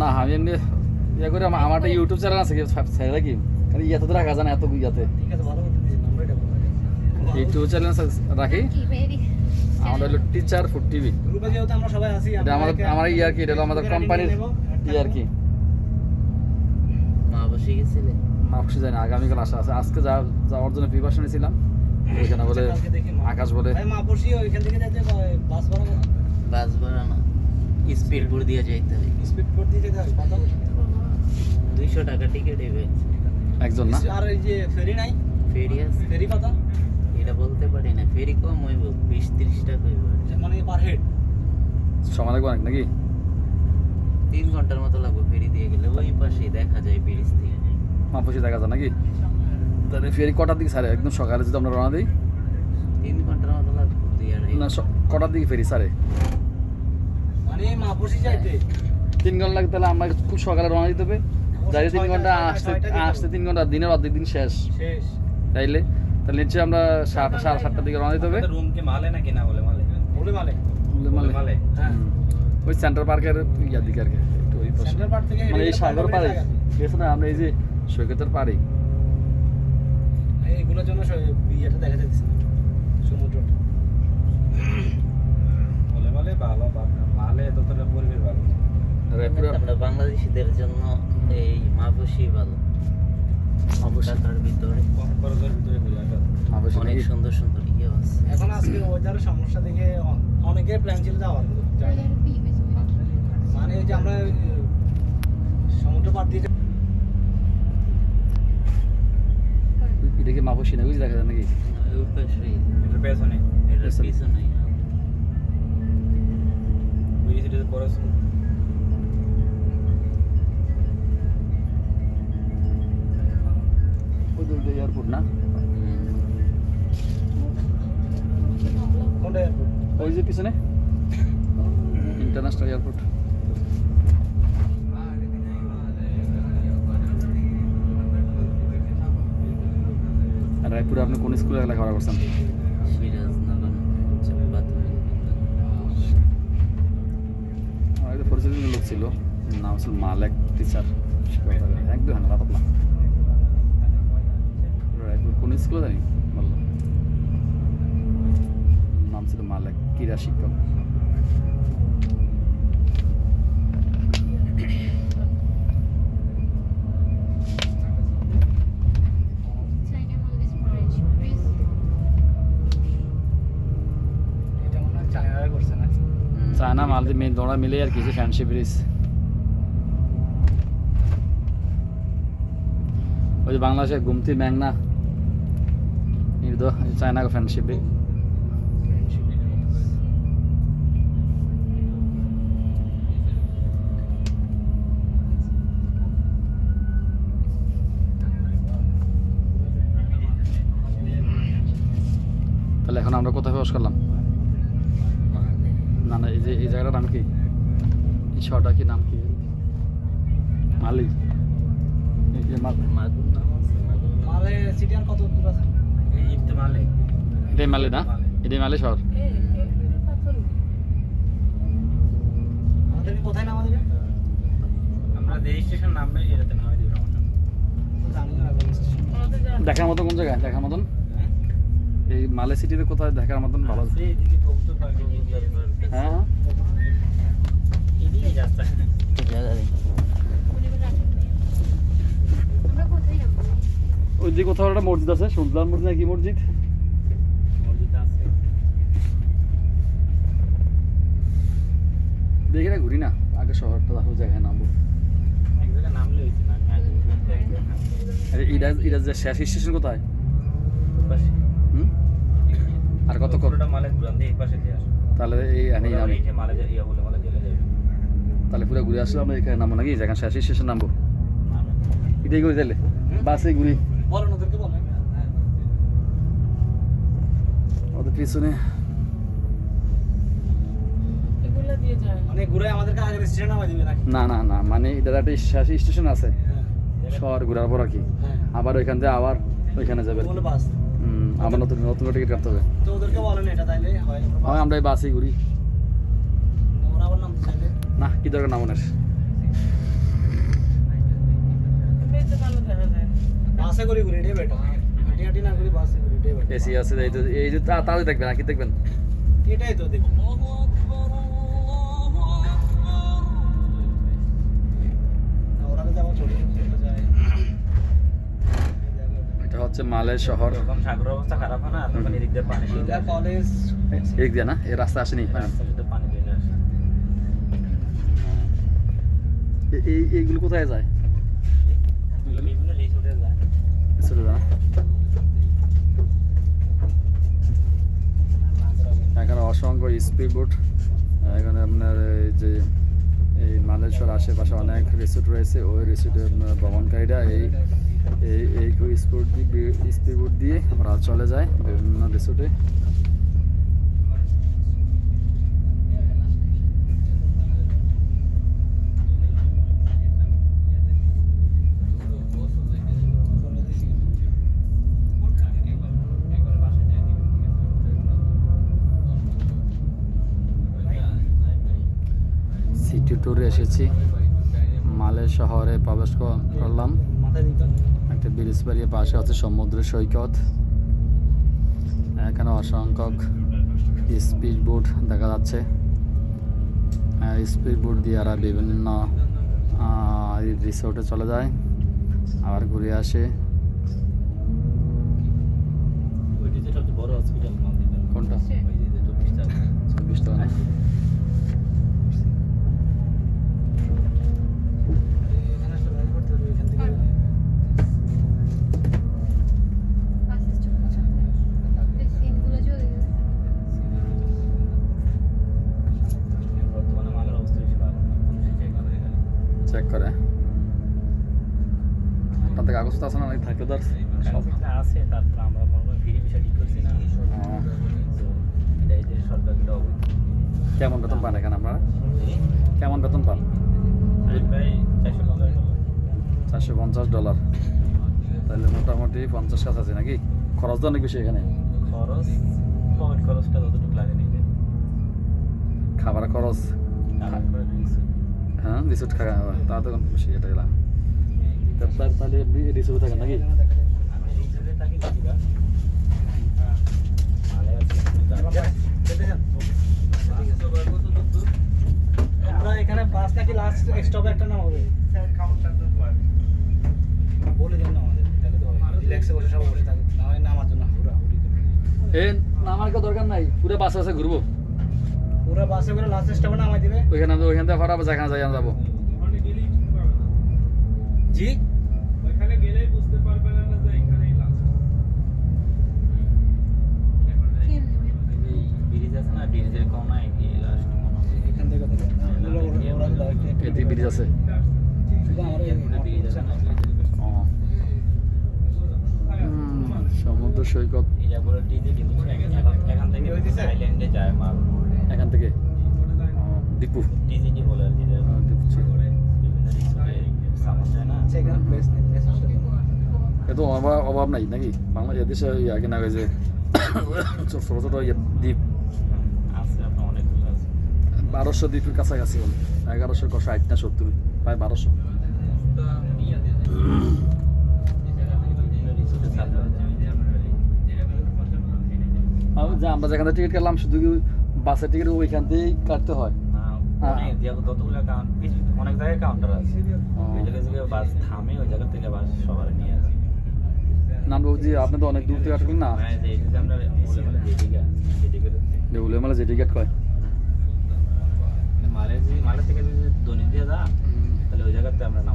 না আমি এমনি ইয়ে করে আমার একটা ইউটিউব চ্যানেল আছে ছেড়ে কি কারণ ইয়াতে তো রাখা যায় না এত ইয়াতে। ইউটিউব চ্যানেল রাখি। কি আমাদের হলো টিচার ফুড টিভি গ্রুপে যেহেতু আমরা সবাই আছি এটা আমাদের আমার ইয়ার কি? এটা হলো আমাদের কোম্পানির ইয়ার কি? মা বসে গেছিলে। আগামীকাল আসা আছে। আজকে যা যাওয়ার জন্য প্রিপারেশন নিয়েছিলাম। ওইখানে বলে আকাশ বলে মা বসি ওইখান থেকে যাইতে বাস ভাড়া বাস ভাড়া না। স্পিড বোর্ড দিয়ে যাইতে হয়। স্পিড বোট দিয়ে যেতে হবে কত? দুইশো টাকা টিকিট হবে একজন না? আর এই যে ফেরি নাই? ফেরি আছে। ফেরি কত? এটা বলতে পারি না ফেরি কম হইব বিশ তিরিশ টাকা হইব। মানে পার হেড সময় লাগবে অনেক নাকি? তিন ঘণ্টার মতো লাগবে ফেরি দিয়ে গেলে ওই পাশেই দেখা যায় ব্রিজ থেকে মাপসি দেখা যায় নাকি? তাহলে ফেরি কটার দিকে সারে? একদম সকালে যদি আমরা রওনা দিই? তিন ঘণ্টার মতো লাগবে না কটার দিকে ফেরি সারে? তিন ঘণ্টা লাগে তাহলে আমরা খুব সকালে রওনা দিতে হবে। যাই তিন ঘণ্টা আসতে। আসতে তিন ঘণ্টা দিনের অর্ধেক দিন শেষ। শেষ। তাইলে? তাহলে নিশ্চয়ই আমরা সাতটা সাড়ে সাতটার দিকে রওনা দিতে হবে। রুম কি মালে নাকি না বলে মালে? বলে মালে। বলে মালে। হ্যাঁ। ওই সেন্টার পার্কের ইয়ার দিকে আর কি একটু ওই পাশে। সেন্ট্রাল পার্ক থেকে মানে এই সাগর পাড়ে। জায়গা। গেছে না? আমরা এই যে সৈকতের পাড়ে। এইগুলোর জন্য ইয়েটা দেখা যাচ্ছে সমুদ্রটা বলে মালে ভালো বা- মালে ততটা পরিবেশ ভালো রায়পুরা আমরা বাংলাদেশিদের জন্য এই মা বসি ভালো ঢাকার ভিতরে। অনেক সুন্দর সুন্দর ইয়ে আছে। এখন আজকে ওয়েদারের সমস্যা দেখে অনেকের প্ল্যান ছিল যাওয়ার মানে যে আমরা সমুদ্র পাড় দিয়ে এটা কি মাপসি না বুঝি দেখা যায় নাকি এটার পেছনে। এটার পেছনে। বুঝি সেটা খরচ যে পিছনে? ইন্টারন্যাশনাল এয়ারপোর্ট রায়পুরে আপনি কোন স্কুলে লেখাপড়া করছেন? পরিচিত লোক ছিল নাম ছিল মালেক টিচার। একদম হাঙ্গা পাতলা। রায়পুর কোন স্কুলে জানি বলল নাম ছিল মালেক ক্রীড়া শিক্ষক China Maldives Bridge. Bridge. এটা মনে হয় চায়নারা করছে না হুম। চায়না মালদ্বীপ মেন দোড়া মিলে আর কিছু ফ্যান্সি ব্রিজ ওই যে বাংলাদেশের গুমতি ম্যাংনা। এই তো চায়না ফ্যান্সিপ তাহলে আমরা কোথায় প্রবেশ করলাম? না না এই যে এই জায়গাটার নাম কি? এই শহরটা কি নাম কি? মালি। এটাই মালি না? এটাই মালি শহর? কোথায় নামা দেবে? আমরা যে স্টেশন নামবে এটাতে নামে দিব দেখার মতন কোন জায়গায়? দেখার মতন? এই মালে সিটিতে কোথায় দেখার মতন ভালো। হ্যাঁ। ওই দিকে কোথাও একটা মসজিদ আছে সুলতান মসজিদ নাকি মসজিদ? দেখি না ঘুরি না। আগে শহরটা তারপর জায়গায় নামবো এটা এটা শেষ স্টেশন কোথায়? আর কত। তাহলে এই ইয়া। তাহলে পুরো ঘুরে আসলে আমরা এখানে নামবো নাকি? যেখানে শেষ স্টেশন নামবো। এটাই ঘুরে তাহলে। বাসে ঘুরি। ওদেরকে বলেন ওদের পিছনে। মানে ঘুরে আমাদেরকে আগের স্টেশন নামা দিবে নাকি? না না না মানে এটার একটা শেষ স্টেশন আছে। হ্যাঁ শহর ঘোরার পর আর কি। হ্যাঁ। আবার ওইখান থেকে আবার ওইখানে যাবে আমরা নতুন নতুন টিকিট কাটতে হবে। তো ওদেরকে বলেন এটা তাইলে হয় আমরা এই বাসেই ঘুরি। না কি দরকার নামানোর বাসে করে ঘুরি এটাই হাঁটি হাঁটি না ঘুরি বাসে এসি আছে এই তো এই যে তাড়াতাড়ি দেখবেন আর কি দেখবেন? এটাই তো দেখুন এটা আসে। কলেজ এক দিয়ে না? এই রাস্তা আসেনি? এই এইগুলো কোথায় যায়? রিসোর্টে এখানে অসংখ্য স্পিড বোট এখানে আপনার এই যে এই মালেশ্বর আশেপাশে অনেক রিসোর্ট রয়েছে। ওই রিসোর্টের ভ্রমণকারীরা এই এই এই স্পিড স্পিড বোট দিয়ে আমরা চলে যাই বিভিন্ন রিসোর্টে। সিটি ট্যুরে এসেছি। মালের শহরে প্রবেশ করলাম। একটা ব্রিজ পেরিয়ে পাশে আছে সমুদ্র সৈকত। এখানে অসংখ্য স্পিড বোট দেখা যাচ্ছে। স্পিড বোট দিয়ে এরা বিভিন্ন রিসোর্টে চলে যায় আবার ঘুরে আসে। কোনটা? চেক করে। আপনার থেকে কাগজ তো আছে না থাকলে ধর সব আছে তারপর আমরা ফ্রি বিষয় ঠিক করছি না। কেমন বেতন পান এখানে আপনারা? কেমন বেতন পান? চারশো পঞ্চাশ ডলার। তাহলে মোটামুটি পঞ্চাশ কাছাকাছি নাকি? খরচ তো অনেক বেশি এখানে। খরচ খরচটা যতটুকু লাগে খাবার খরচ। রিসোর্ট খাওয়া তা তো বেশি এটা গেলাম। তাহলে আপনি রিসোর্টে থাকেন নাকি? থাকি? আমরা এখানে বাস নাকি লাস্ট স্টপে একটা নাম হবে বলে দিন না আমাদের তাহলে তো রিল্যাক্সে বসে সব বসে থাকবে না হয় নামার জন্য হুরা হুরি করে। এ নামার কেউ দরকার নাই পুরো বাস আছে ঘুরবো। পুরো বাসে করে লাস্ট স্টপে নামাই দিবে। ওইখানে আমরা ওইখান থেকে ফাটাবো যেখানে যাই যাব। জি? এই ব্রিজ আছে না? ব্রিজের কোনায় গিয়ে লাস্ট মনে হয় এখান থেকে এটি ব্রিজ আছে। শুধু আমার ব্রিজ আছে না? সমুদ্র সৈকত। বলে ডিজে এখান থেকে আইল্যান্ডে যায় মাল। থেকে? দীপু। ডিজিটি বলে আর কি যে ও, দীপু ছিল। বিভিন্ন রিসোর্টে সামান যায় না। আচ্ছা, এখানে প্লেস নেই প্লেস এ তো অভাব অভাব নাই নাকি? বাংলা এদেশে আগে না যে ছোট ছোট দ্বীপ বারোশো দ্বীপের কাছাকাছি বলে। এগারোশো কশো ষাট না সত্তর প্রায় বারোশো। আমরা যেখানে টিকিট কাটলাম শুধু কি বাসের টিকিট ওইখান দিয়েই কাটতে হয়। অনেক জায়গায় কাউন্টার আছে। বাস থামে ওই থেকে বাস নিয়ে তো অনেক দূর থেকে না? থেকে যদি যা তাহলে ওই জায়গাতে আমরা নামাই।